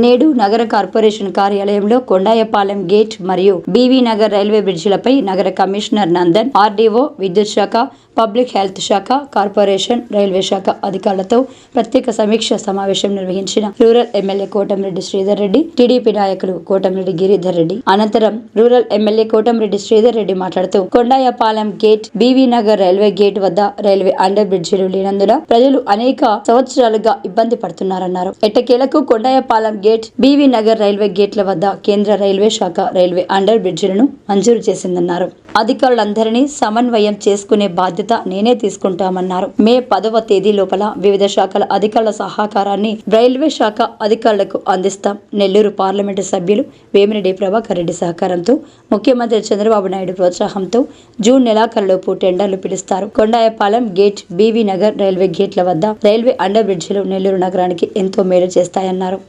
నేడు నగర కార్పొరేషన్ కార్యాలయంలో కొండాయపాలెం గేట్ మరియు బీవీ నగర్ రైల్వే బ్రిడ్జిలపై నగర కమిషనర్ నందన్ ఆర్డీఓ విద్యుత్ శాఖ పబ్లిక్ హెల్త్ శాఖ కార్పొరేషన్ రైల్వే శాఖ అధికారులతో ప్రత్యేక సమీక్ష సమావేశం నిర్వహించిన rural MLA Kotamreddy Sridhar Reddy TDP నాయకులు కోటంరెడ్డి గిరిధర్ రెడ్డి అనంతరం రూరల్ ఎమ్మెల్యే కోటంరెడ్డి శ్రీధర్ రెడ్డి మాట్లాడుతూ Kondayapalem gate BV Nagar railway gate వద్ద రైల్వే అండర్ బ్రిడ్జిలు లేనందున ప్రజలు అనేక సంవత్సరాలుగా ఇబ్బంది పడుతున్నారన్నారు. ఎట్టకేలకు Kondayapalem gate BV Nagar railway గేట్ల వద్ద కేంద్ర రైల్వే శాఖ రైల్వే అండర్ బ్రిడ్జిలను మంజూరు చేసిందన్నారు. అధికారులందరినీ సమన్వయం చేసుకునే బాధ్యత నేనే తీసుకుంటామన్నారు. మే పదవ తేదీ లోపల వివిధ శాఖల అధికారుల సహకారాన్ని రైల్వే శాఖ అధికారులకు అందిస్తాం. నెల్లూరు పార్లమెంటు సభ్యులు వేమిరెడ్డి ప్రభాకర్ రెడ్డి సహకారంతో ముఖ్యమంత్రి చంద్రబాబు నాయుడు ప్రోత్సాహంతో జూన్ నెలాఖరులోపు టెండర్లు పిలుస్తారు. Kondayapalem gate BV Nagar railway గేట్ల వద్ద రైల్వే అండర్ బ్రిడ్జిలు నెల్లూరు నగరానికి ఎంతో మేలు చేస్తాయన్నారు.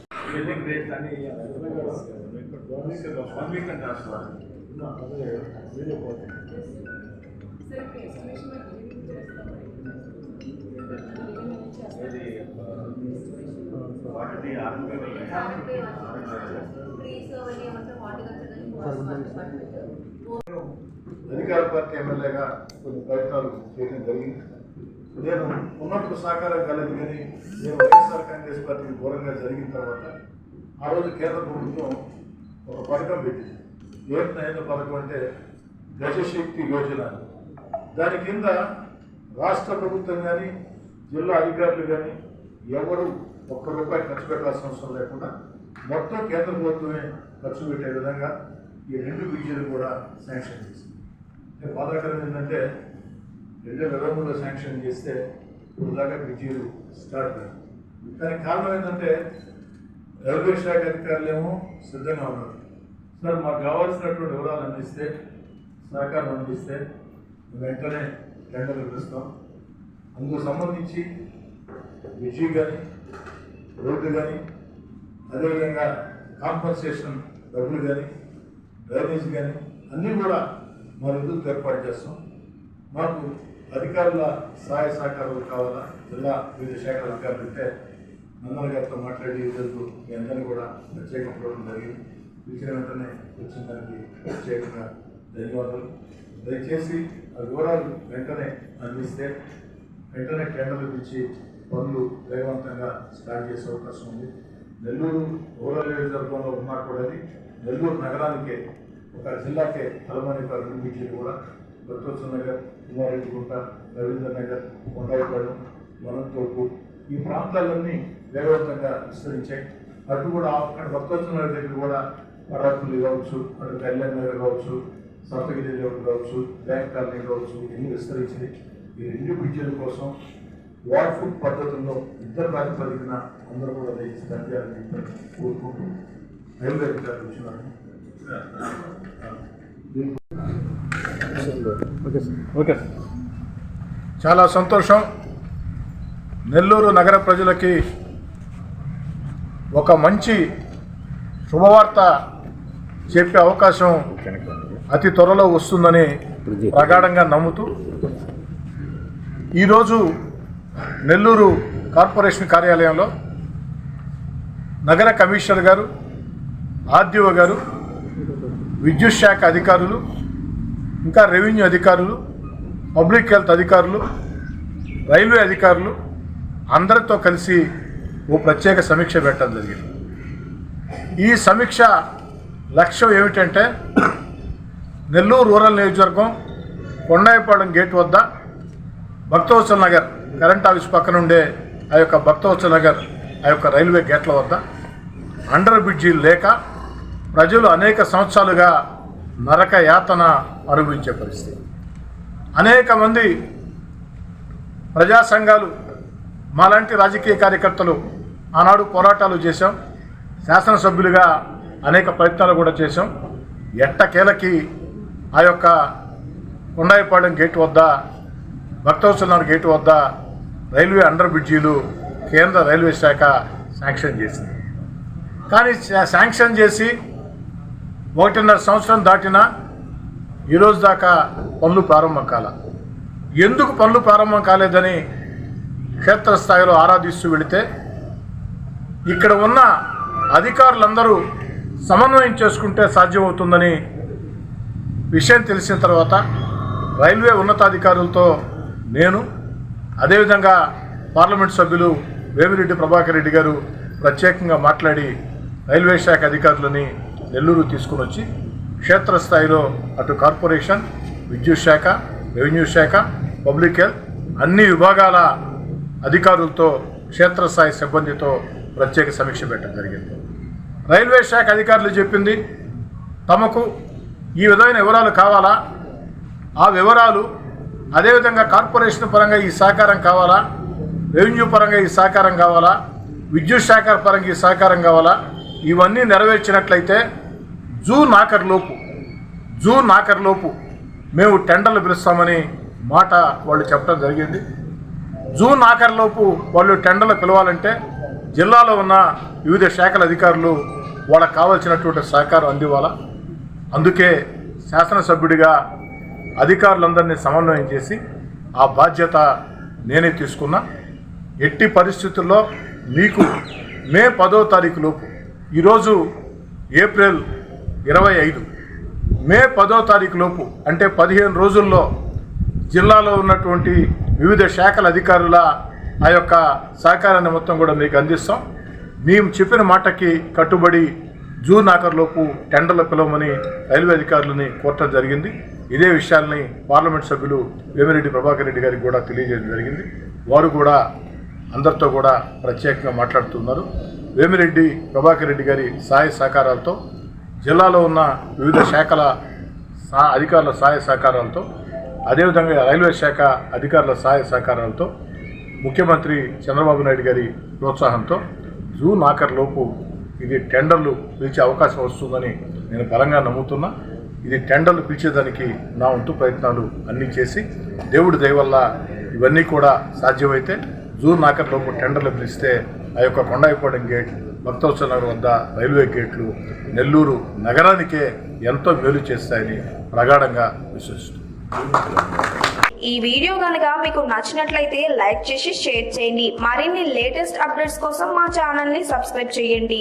అధికార పార్టీ ఎమ్మెల్యేగా కొన్ని ప్రయత్నాలు చేయడం జరిగింది. నేను ఉన్నప్పుడు సహకారం కలదు కానీ నేను వైఎస్ఆర్ కాంగ్రెస్ పార్టీకి దూరంగా జరిగిన తర్వాత ఆ రోజు కేంద్ర ప్రభుత్వం ఒక పథకం పెట్టింది. ఏంటైన పథకం అంటే దశశక్తి యోజన. దాని కింద రాష్ట్ర ప్రభుత్వం కానీ జిల్లా అధికారులు కానీ ఎవరు ఒక్క రూపాయి ఖర్చు పెట్టాల్సిన అవసరం లేకుండా మొత్తం కేంద్ర ప్రభుత్వమే ఖర్చు పెట్టే విధంగా ఈ రెండు బీజీలు కూడా శాంక్షన్ చేసింది. బాధాకరం ఏంటంటే రెండు వేల ఇరవై మూడులో శాంక్షన్ చేస్తే ఇప్పుడు దాకా బ్రిడ్జీలు స్టార్ట్ అయ్యాయి దానికి కారణం ఏంటంటే రైల్వే శాఖ అధికారులేమో సిద్ధంగా ఉన్నారు. సార్ మాకు కావాల్సినటువంటి వివరాలు అందిస్తే సహకారం అందిస్తే వెంటనే టెండర్లు పిలుస్తాం. అందుకు సంబంధించి బ్రిడ్జి కానీ రోడ్డు కానీ అదేవిధంగా కాంపన్సేషన్ డబ్బులు కానీ డ్రైనేజ్ కానీ అన్నీ కూడా మా ఎందుకు ఏర్పాటు చేస్తాం. మాకు అధికారుల సహాయ సహకారాలు కావాలా? జిల్లా వివిధ శాఖల అధికారులు ఉంటే నందన గారితో మాట్లాడి ఈరోజు మీ అందరినీ కూడా ప్రత్యేకం చూడడం జరిగింది. పిలిచిన వెంటనే వచ్చిన దానికి ప్రత్యేకంగా ధన్యవాదాలు. దయచేసి ఆ వివరాలు వెంటనే అందిస్తే వెంటనే కేంద్రం ఇచ్చి పనులు వేగవంతంగా స్టార్ట్ చేసే అవకాశం ఉంది. నెల్లూరు రూరల్ నియోజకవర్గంలో ఉన్నా కూడా నెల్లూరు నగరానికే ఒక జిల్లాకే తలమని బీచీలు కూడా భక్తోత్సవ నగర్ కుమారెడ్డిగుంట రవీంద్ర నగర్ కొండాయిపాడు వనంతోపు ఈ ప్రాంతాలన్నీ వేగవంతంగా విస్తరించాయి. అటు కూడా అక్కడ భక్తోత్సవ నగర్ దగ్గర కూడా పరాకులు కావచ్చు అటు కళ్యాణ్ నగర్ కావచ్చు సప్తగిరి లేఅవుట్ కావచ్చు బ్యాంక్ కాలనీ కావచ్చు ఇన్ని విస్తరించింది ఈ రెండు బ్రిడ్జిల కోసం వార్ ఫుడ్ పద్ధతుల్లో ఇద్దరు ప్రాతిపదికన అందరూ కూడా దయచేసి పనిచేయాలని కోరుకుంటూ రైల్వే అధికారులు వచ్చినారు. Okay sir. చాలా సంతోషం. నెల్లూరు నగర ప్రజలకి ఒక మంచి శుభవార్త చెప్పే అవకాశం అతి త్వరలో వస్తుందని ప్రగాఢంగా నమ్ముతూ ఈరోజు నెల్లూరు కార్పొరేషన్ కార్యాలయంలో నగర కమిషనర్ గారు ఆర్డీఓ గారు విద్యుత్ శాఖ అధికారులు ఇంకా రెవెన్యూ అధికారులు పబ్లిక్ హెల్త్ అధికారులు రైల్వే అధికారులు అందరితో కలిసి ఓ ప్రత్యేక సమీక్ష పెట్టడం జరిగింది. ఈ సమీక్ష లక్ష్యం ఏమిటంటే నెల్లూరు రూరల్ నియోజకవర్గం కొండాయిపాలెం గేట్ వద్ద భక్తవత్సల నగర్ కరెంట్ ఆఫీస్ పక్కన ఉండే ఆ యొక్క భక్తవత్సల నగర్ ఆ యొక్క రైల్వే గేట్ల వద్ద అండర్ బ్రిడ్జి లేక ప్రజలు అనేక సంవత్సరాలుగా నరక యాతన అనుభవించే పరిస్థితి. అనేక మంది ప్రజా సంఘాలు మాలాంటి రాజకీయ కార్యకర్తలు ఆనాడు పోరాటాలు చేశాం. శాసనసభ్యులుగా అనేక ప్రయత్నాలు కూడా చేశాం. ఎట్టకేలకి ఆ యొక్క ఉండాయిపాళెం గేట్ వద్ద భక్తవత్సలనగర్ గేట్ వద్ద రైల్వే అండర్ బ్రిడ్జీలు కేంద్ర రైల్వే శాఖ శాంక్షన్ చేసింది. కానీ శాంక్షన్ చేసి ఒకటిన్నర సంవత్సరం దాటిన ఈరోజు దాకా పనులు ప్రారంభం కాల. ఎందుకు పనులు ప్రారంభం కాలేదని క్షేత్రస్థాయిలో ఆరాధిస్తూ వెళితే ఇక్కడ ఉన్న అధికారులందరూ సమన్వయం చేసుకుంటే సాధ్యమవుతుందని విషయం తెలిసిన తర్వాత రైల్వే ఉన్నతాధికారులతో నేను అదేవిధంగా పార్లమెంట్ సభ్యులు వేమిరెడ్డి ప్రభాకర్ రెడ్డి గారు ప్రత్యేకంగా మాట్లాడి రైల్వే శాఖ అధికారులని నెల్లూరు తీసుకుని వచ్చి క్షేత్రస్థాయిలో అటు కార్పొరేషన్ విద్యుత్ శాఖ రెవెన్యూ శాఖ పబ్లిక్ హెల్త్ అన్ని విభాగాల అధికారులతో క్షేత్రస్థాయి సిబ్బందితో ప్రత్యేక సమీక్ష పెట్టడం జరిగింది. రైల్వే శాఖ అధికారులు చెప్పింది తమకు ఈ విధమైన వివరాలు కావాలా? ఆ వివరాలు అదేవిధంగా కార్పొరేషన్ పరంగా ఈ సహకారం కావాలా? రెవెన్యూ పరంగా ఈ సహకారం కావాలా? విద్యుత్ శాఖ పరంగా ఈ సహకారం కావాలా? ఇవన్నీ నెరవేర్చినట్లయితే జూన్ ఆఖరిలోపు జూన్ ఆఖరిలోపు మేము టెండర్లు పిలుస్తామని మాట వాళ్ళు చెప్పడం జరిగింది. జూన్ ఆఖరిలోపు వాళ్ళు టెండర్లు పిలవాలంటే జిల్లాలో ఉన్న వివిధ శాఖల అధికారులు వాళ్ళకు కావాల్సినటువంటి సహకారం అందివ్వాలా? అందుకే శాసనసభ్యుడిగా అధికారులందరినీ సమన్వయం చేసి ఆ బాధ్యత నేనే తీసుకున్నా. ఎట్టి పరిస్థితుల్లో మీకు మే పదో తారీఖు లోపు ఈరోజు ఏప్రిల్ ఇరవై ఐదు మే పదో తారీఖు లోపు అంటే పదిహేను రోజుల్లో జిల్లాలో ఉన్నటువంటి వివిధ శాఖల అధికారుల ఆ యొక్క సహకారాన్ని మొత్తం కూడా మీకు అందిస్తాం. మేము చెప్పిన మాటకి కట్టుబడి జూన్ ఆఖరులోపు టెండర్లు పిలవమని రైల్వే అధికారులని కోరటం జరిగింది. ఇదే విషయాల్ని పార్లమెంట్ సభ్యులు వేమిరెడ్డి ప్రభాకర్ రెడ్డి గారికి కూడా తెలియజేయడం జరిగింది. వారు కూడా అందరితో కూడా ప్రత్యేకంగా మాట్లాడుతున్నారు. వేమిరెడ్డి ప్రభాకర్ రెడ్డి గారి సహాయ సహకారాలతో జిల్లాలో ఉన్న వివిధ శాఖల సహా అధికారుల సహాయ సహకారాలతో అదేవిధంగా రైల్వే శాఖ అధికారుల సహాయ సహకారాలతో ముఖ్యమంత్రి చంద్రబాబు నాయుడు గారి ప్రోత్సాహంతో జూన్ ఆఖరిలోపు ఇది టెండర్లు పిలిచే అవకాశం వస్తుందని నేను బలంగా నమ్ముతున్నా. ఇది టెండర్లు పిలిచేదానికి నా వంతు ప్రయత్నాలు అన్నీ చేసి దేవుడి దయవల్ల ఇవన్నీ కూడా సాధ్యమైతే జూన్ ఆఖరిలోపు టెండర్లు పిలిస్తే ఆ యొక్క కొండాయిపాడెం గేట్ భక్తోత్సవ నగర్ వద్ద రైల్వే గేట్లు నెల్లూరు నగరానికే ఎంతో మేలు చేస్తాయని ప్రగాఢంగా విశ్వసిస్తున్నాను. ఈ వీడియో కనుక మీకు నచ్చినట్లయితే లైక్ చేసి షేర్ చేయండి. మరిన్ని లేటెస్ట్ అప్డేట్స్ కోసం మా ఛానల్ని సబ్స్క్రైబ్ చేయండి.